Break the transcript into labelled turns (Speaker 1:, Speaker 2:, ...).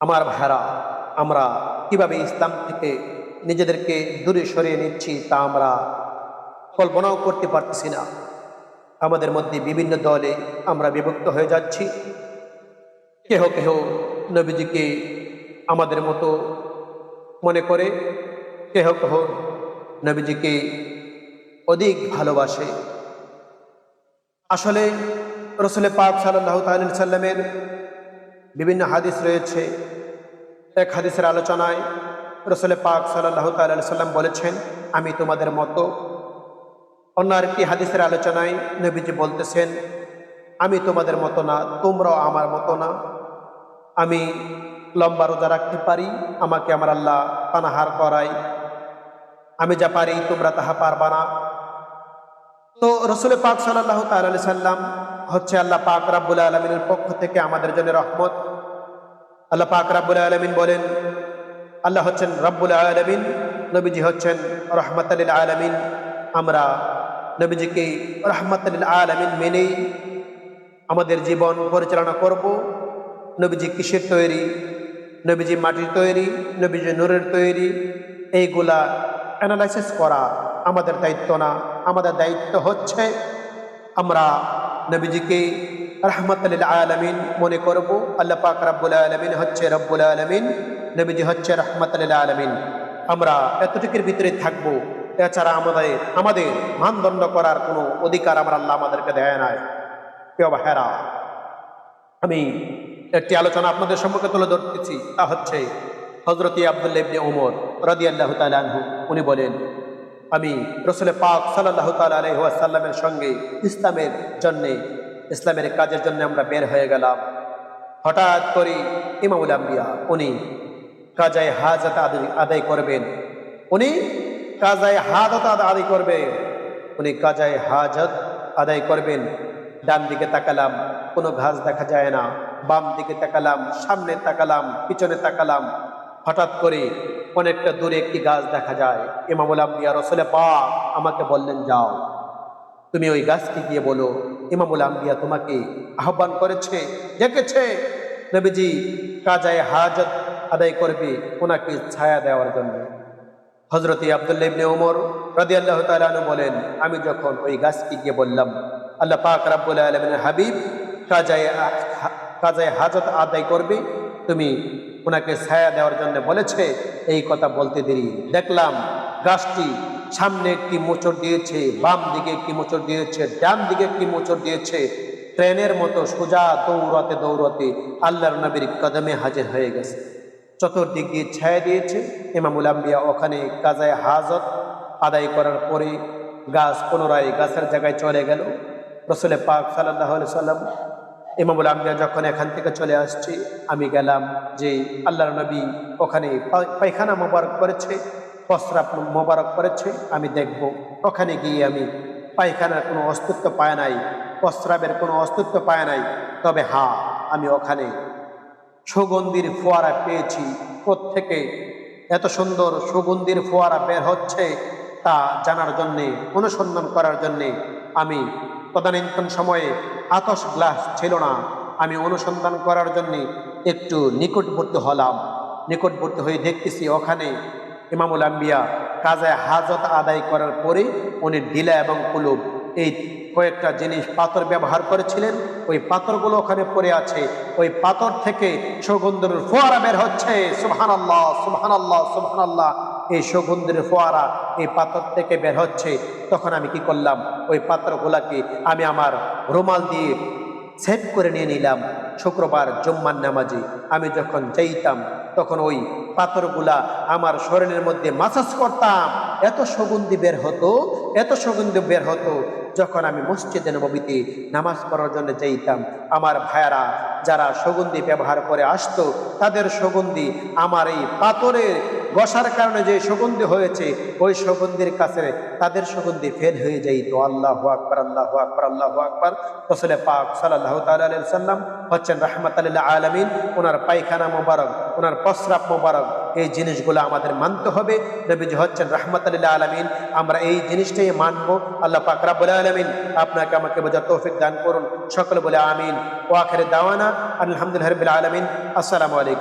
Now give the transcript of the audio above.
Speaker 1: আমার ভাইরা, আমরা কীভাবে ইসলাম থেকে নিজেদেরকে দূরে সরিয়ে নিচ্ছি তা আমরা কল্পনাও করতে পারতেছি না। আমাদের মধ্যে বিভিন্ন দলে আমরা বিভক্ত হয়ে যাচ্ছি। কেহ কেহ নবীজিকে আমাদের মতো মনে করে, কেহ কেহ নবীজিকে অধিক ভালোবাসে। আসলে রসুল পাক সাল্লাহ তাল সাল্লামের বিভিন্ন হাদিস রয়েছে। এক হাদিসের আলোচনায় রসুল পাক সাল্লাহ তাল সাল্লাম বলেছেন, আমি তোমাদের মতো। অন্য আরেকটি হাদিসের আলোচনায় নবীজি বলতেছেন, আমি তোমাদের মতো না, তোমরাও আমার মতো না। আমি লম্বা রোজা রাখতে পারি, আমাকে আমার আল্লাহ পানাহার করাই আমি যা পারি তোমরা তাহা পারবা না। তো রসুল পাক সাল্লাহ তালি সাল্লাম হচ্ছে আল্লাহ পাক রাব্বুল আলমিনের পক্ষ থেকে আমাদের জন্য রহমত। আল্লাহ পাক রাব্বুল আলমিন বলেন, আল্লাহ হচ্ছেন রব্বুল আলমিন, নবীজি হচ্ছেন রহমতাল আলমিন। আমরা নবীজিকে রহমতাল আলমিন মেনেই আমাদের জীবন পরিচালনা করব। নবীজি কিসের তৈরি? নবীজি মাটির তৈরি? নবীজি নূরের তৈরি? এইগুলা অ্যানালাইসিস করা আমাদের দায়িত্ব না। আমাদের দায়িত্ব হচ্ছে আমরা নবীজিকে রহমতুল্লাহ আলমিন মনে করব, আল্লাহ পাক রব্বুল আলমিন হচ্ছে রব্বুল আলমিন, নবীজি হচ্ছে রহমতুল্লাহ আলমিন। আমরা এতটুকুর ভিতরে থাকব, এছাড়া আমাদের আমাদের মানদণ্ড করার কোনো অধিকার আমরা আল্লাহ আমাদেরকে দেয় নাই। কেউ হেরা আমি একটি আলোচনা আপনাদের সম্মুখে তুলে ধরতেছি, তা হচ্ছে হজরতি আবদুল্লা ইবনে ওমর রদি আল্লাহ তালহু উনি বলেন আমি রসুলের পাক সাল্লাহ তালহাসাল্লামের সঙ্গে ইসলামের জন্যে, ইসলামের কাজের জন্য আমরা বের হয়ে গেলাম। হঠাৎ করে ইমামুল আম্বিয়া, উনি কাজায় হাজত আদায় করবেন। উনি কাজায় হাজত আদায় করবেন। উনি কাজায় হাজত আদায় করবেন। ডান দিকে তাকালাম, কোনো ঘাস দেখা যায় না। বাম দিকে তাকালাম, সামনে তাকালাম, পিছনে তাকালাম। হঠাৎ করে অনেকটা দূরে একটি গাছ দেখা যায়। ইমামুল আম্বিয়া রসলে পা আমাকে বললেন যাও। তুমি ওই গাছকে গিয়ে বলো ইমামুল আম্বিয়া তোমাকে আহ্বান করেছে, ডেকেছে। নবীজি কাজায় হাজত আদায় করবে ওনাকে ছায়া দেওয়ার জন্য। হজরত আবদুল্লা ইবনে ওমর রাদি আল্লাহ তালু বলেন, আমি যখন ওই গাছকে গিয়ে বললাম, আল্লাহ পাক রাব্বুল আলমিনের হাবিব কাজায় কাজায় হাজত আদায় করবে, তুমি ওনাকে ছায়া দেওয়ার জন্য বলেছে, এই কথা বলতে দেরি। দেখলাম গাছটি সামনে একটি মোচড় দিয়েছে, বাম দিকে একটি মোচড় দিয়েছে, ডান দিকে একটি মোচড় দিয়েছে। ট্রেনের মতো সোজা দৌড়াতে দৌড়াতে আল্লাহর নবীর কদমে হাজির হয়ে গেছে। চতুর্দিক দিয়ে ছায়া দিয়েছে, ইমামুল আম্বিয়া ওখানে কাজায় হাজত আদায় করার পরে গাছ পুনরায় গাছের জায়গায় চলে গেল। রসুলে পাক সাল্লাহ সাল্লাম ইমামুল আম্বিয়া যখন এখান থেকে চলে আসছে, আমি গেলাম যে আল্লাহর নবী ওখানে পায়খানা মোবারক করেছে, প্রস্রাব মোবারক করেছে, আমি দেখব। ওখানে গিয়ে আমি পায়খানার কোনো অস্তিত্ব পায় নাই, প্রস্রাবের কোনো অস্তিত্ব পায় নাই। তবে হ্যাঁ আমি ওখানে সুগন্ধির ফোয়ারা পেয়েছি। থেকে এত সুন্দর সুগন্ধির ফোয়ারা বের হচ্ছে তা জানার জন্যে, অনুসন্ধান করার জন্যে আমি তদানীন্তন সময়ে আতস গ্লাস ছিল না। আমি অনুসন্ধান করার জন্য একটু নিকটবর্তী হলাম। নিকটবর্তী হয়ে দেখতেছি ওখানে ইমামুল আম্বিয়া কাজায় হাজত আদায় করার পরে উনি ডিলা এবং কুলুব এই কয়েকটা জিনিস পাথর ব্যবহার করেছিলেন। ওই পাথরগুলো ওখানে পড়ে আছে। ওই পাথর থেকে সুগন্ধের ফোয়ারা বের হচ্ছে। সুবহান আল্লাহ সুবহান আল্লাহ সুবহান আল্লাহ এই সুগন্ধের ফোয়ারা এই পাথর থেকে বের হচ্ছে, তখন আমি কি করলাম? ওই পাথরগুলাকে আমি আমার রুমাল দিয়ে সেভ করে নিয়ে নিলাম শুক্রবার জম্মান নামাজে। আমি যখন যাইতাম, তখন ওই পাথরগুলা আমার শরীরের মধ্যে মাসাজ করতাম। এত সুগন্ধি বের হতো, এত সুগন্ধি বের হতো, যখন আমি মসজিদে নবীতে নামাজ পড়ার জন্য যাইতাম, আমার ভাইয়ারা যারা সুগন্ধি ব্যবহার করে আসতো, তাদের সুগন্ধি আমার এই পাথরের বসার কারণে যে সুগন্ধি হয়েছে, ওই সুগন্ধির কাছে তাদের সুগন্ধি ফেল হয়ে যাইতো আল্লাহ আকবর আল্লাহ আকবর আল্লাহ আকবর। রসলে পাক সাল্লাহ সাল্লাম হচ্ছেন রহমত আল্লাহ আলমিন। ওনার পায়খানা মোবারক, ওনার প্রস্রাব মোবারক, এই জিনিসগুলো আমাদের মানতে হবে। নবীজি হচ্ছেন রহমত আল্লাহ আলমিন। আমরা এই জিনিসটাই মানবো। আল্লাহ পাক রাবুল আলমিন আপনাকে আমাকে বোঝা তৌফিক দান করুন। সকলে বলে আমিন। ও আখের দাওয়ানা আলহামদুলিল্লাহ রবিল আলমিন। আসসালামু আলাইকুম।